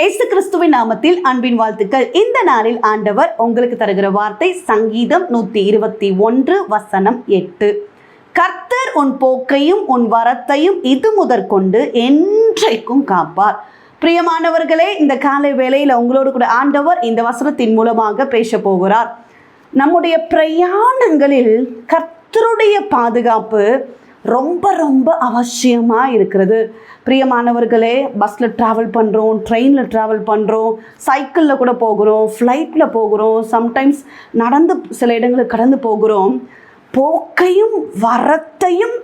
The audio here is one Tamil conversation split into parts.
இயேசு கிறிஸ்துவின் நாமத்தில் அன்பின் வாழ்த்துக்கள். இந்த நாளில் ஆண்டவர் உங்களுக்கு தருகிற வார்த்தை சங்கீதம் நூற்றி இருபத்தி ஒன்று வசனம் எட்டு. கர்த்தர் உன் போக்கையும் உன் வரத்தையும் இது முதற்கொண்டு என்றைக்கும் காப்பார். பிரியமானவர்களே இந்த காலை வேளையில் உங்களோடு கூட ஆண்டவர் இந்த வசனத்தின் மூலமாக பேச போகிறார். நம்முடைய பிரயாணங்களில் கர்த்தருடைய பாதுகாப்பு ரொம்ப ரொம்ப அவசியமாக இருக்கிறது. பிரியமானவர்களே பஸ்ஸில் ட்ராவல் பண்ணுறோம் ட்ரெயினில் ட்ராவல் பண்ணுறோம் சைக்கிளில் கூட போகிறோம் ஃப்ளைட்டில் போகிறோம் சம்டைம்ஸ் நடந்து சில இடங்களுக்கு கடந்து போகிறோம். போக்கையும் வரத்தையும்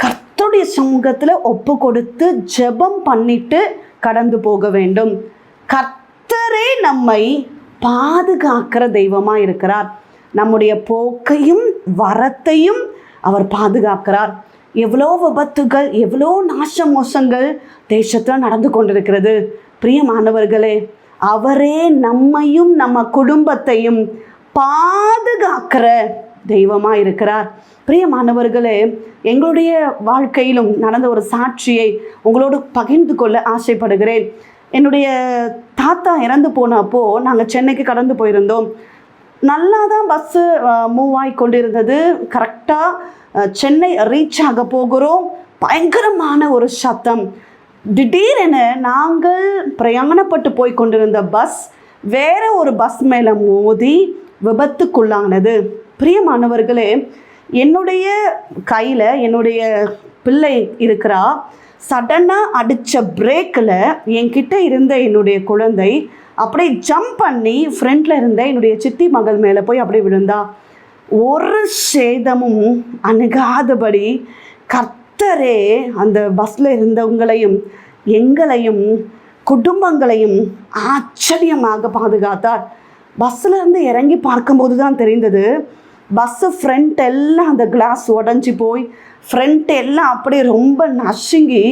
கர்த்தருடைய சமூகத்தில் ஒப்பு கொடுத்து ஜெபம் பண்ணிட்டு கடந்து போக வேண்டும். கர்த்தரே நம்மை பாதுகாக்கிற தெய்வமாக இருக்கிறார். நம்முடைய போக்கையும் வரத்தையும் அவர் பாதுகாக்கிறார். எவ்வளோ விபத்துகள் எவ்வளோ நாச மோசங்கள் தேசத்தில் நடந்து கொண்டிருக்கிறது. பிரியமானவர்களே அவரே நம்மையும் நம்ம குடும்பத்தையும் பாதுகாக்கிற தெய்வமாக இருக்கிறார். பிரியமானவர்களே எங்களுடைய வாழ்க்கையிலும் நடந்த ஒரு சாட்சியை உங்களோடு பகிர்ந்து கொள்ள ஆசைப்படுகிறேன். என்னுடைய தாத்தா இறந்து போனப்போ நாங்கள் சென்னைக்கு கடந்து போயிருந்தோம். நல்லா தான் பஸ்ஸு மூவ் ஆகி கொண்டிருந்தது கரெக்டாக சென்னை ரீச் ஆக போகிறோம். பயங்கரமான ஒரு சத்தம். திடீரென நாங்கள் பிரயாணப்பட்டு போய் கொண்டிருந்த பஸ் வேற ஒரு பஸ் மேலே மோதி விபத்துக்குள்ளானது. பிரியமானவர்களே என்னுடைய கையில் என்னுடைய பிள்ளை இருக்கிறா. சடனாக அடித்த பிரேக்கில் என்கிட்ட இருந்த என்னுடைய குழந்தை அப்படியே ஜம்ப் பண்ணி ஃப்ரெண்டில் இருந்த என்னுடைய சித்தி மகள் மேலே போய் அப்படியே விழுந்தா. ஒரு சேதமும் அணுகாதபடி கர்த்தரே அந்த பஸ்ஸில் இருந்தவங்களையும் எங்களையும் குடும்பங்களையும் ஆச்சரியமாக பாதுகாத்தார். பஸ்ஸில் இருந்து இறங்கி பார்க்கும்போது தான் தெரிந்தது பஸ்ஸு ஃப்ரண்ட் எல்லாம் அந்த கிளாஸ் உடஞ்சி போய் ஃப்ரண்ட் எல்லாம் அப்படியே ரொம்ப நசுங்கி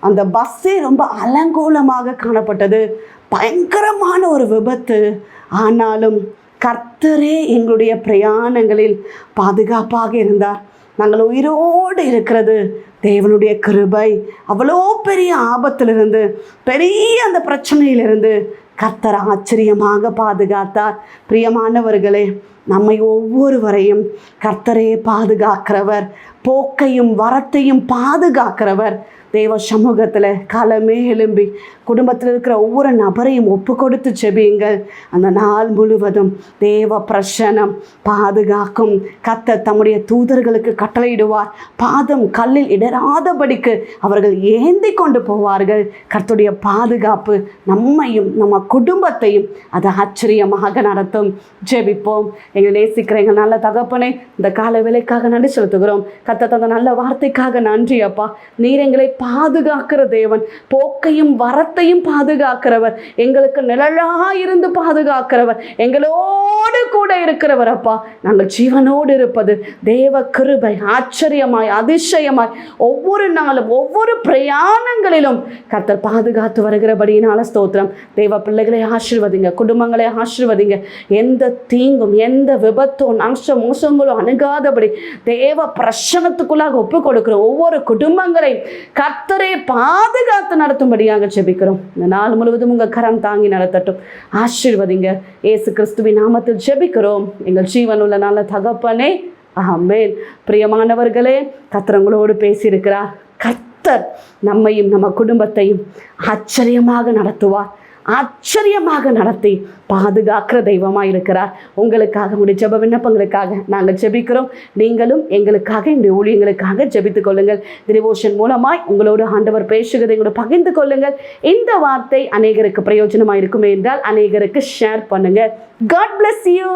அந்த பஸ்ஸே ரொம்ப அலங்கோலமாக காணப்பட்டது. பயங்கரமான ஒரு விபத்து. ஆனாலும் கர்த்தரே எங்களுடைய பிரயாணங்களில் பாதுகாப்பாக இருந்தார். நாங்கள் உயிரோடு இருக்கிறது. தேவனுடைய கிருபை அவ்வளோ பெரிய ஆபத்திலிருந்து பெரிய அந்த பிரச்சனையிலிருந்து கர்த்தர் ஆச்சரியமாக பாதுகாத்தார். பிரியமானவர்களே நம்மை ஒவ்வொருவரையும் கர்த்தரே பாதுகாக்கிறவர் போக்கையும் வரத்தையும் பாதுகாக்கிறவர் தேவ சமூகத்தில் காலமே எழும்பி குடும்பத்தில் இருக்கிற ஒவ்வொரு நபரையும் ஒப்பு கொடுத்து செபியுங்கள் அந்த நாள் முழுவதும் தேவ பிரசனம் பாதுகாக்கும். கத்த தம்முடைய தூதர்களுக்கு கட்டளையிடுவார். பாதம் கல்லில் இடராதபடிக்கு அவர்கள் ஏந்தி கொண்டு போவார்கள். கர்த்துடைய பாதுகாப்பு நம்மையும் நம்ம குடும்பத்தையும் அது ஆச்சரியமாக நடத்தும். ஜெபிப்போம். எங்கள் நேசிக்கிற எங்கள் நல்ல தகப்பனை இந்த கால வேலைக்காக நன்றி செலுத்துகிறோம். கத்த தந்த நல்ல வார்த்தைக்காக நன்றி அப்பா. நீர் எங்களை பாதுகாக்கிற தேவன். போக்கையும் வரத்தையும் பாதுகாக்கிறவர். எங்களுக்கு நிழலாக இருந்து பாதுகாக்கிறவர். எங்களோடு கூட இருக்கிறவர் அப்பா. நாங்கள் ஜீவனோடு இருப்பது. தேவ கிருபை ஆச்சரியமாய் அதிசயமாய் ஒவ்வொரு நாளும் ஒவ்வொரு பிரயாணங்களிலும் கர்த்தர் பாதுகாத்து வருகிறபடியினால ஸ்தோத்திரம். தேவ பிள்ளைகளை ஆசிர்வதிங்க குடும்பங்களை ஆசிர்வதிங்க. எந்த தீங்கும் எந்த விபத்தோ நஷ்ட மோசங்களோ அணுகாதபடி தேவ பிரசனத்துக்குள்ளாக ஒப்பு கொடுக்கிறோம் ஒவ்வொரு குடும்பங்களையும் கர்த்தரை பாதுகாத்து நடத்தும்படியாக ஜெபிக்கிறோம். இந்த நாள் முழுவதும் உங்கள் கரம் தாங்கி நடத்தட்டும். ஆசீர்வதிங்க. ஏசு கிறிஸ்துவின் நாமத்தில் ஜெபிக்கிறோம். எங்கள் ஜீவன் உள்ள நல்ல தகப்பனே. ஆமேன். பிரியமானவர்களே கத்திரங்களோடு பேசியிருக்கிறார். கர்த்தர் நம்மையும் நம்ம குடும்பத்தையும் ஆச்சரியமாக நடத்துவார். ஆச்சரியமாக நடத்தி பாதுகாக்கிற தெய்வமாக இருக்கிறார் உங்களுக்காக உங்களுடைய ஜெப விண்ணப்பங்களுக்காக நாங்கள் ஜெபிக்கிறோம். நீங்களும் எங்களுக்காக இந்த ஊழியங்களுக்காக ஜெபித்துக் கொள்ளுங்கள். டிவோஷன் மூலமாய் உங்களோடு ஆண்டவர் பேசுகிறதை எங்களோட பகிர்ந்து கொள்ளுங்கள். இந்த வார்த்தை அநேகருக்கு பிரயோஜனமாக இருக்குமே என்றால் அநேகருக்கு ஷேர் பண்ணுங்கள் காட் பிளஸ் யூ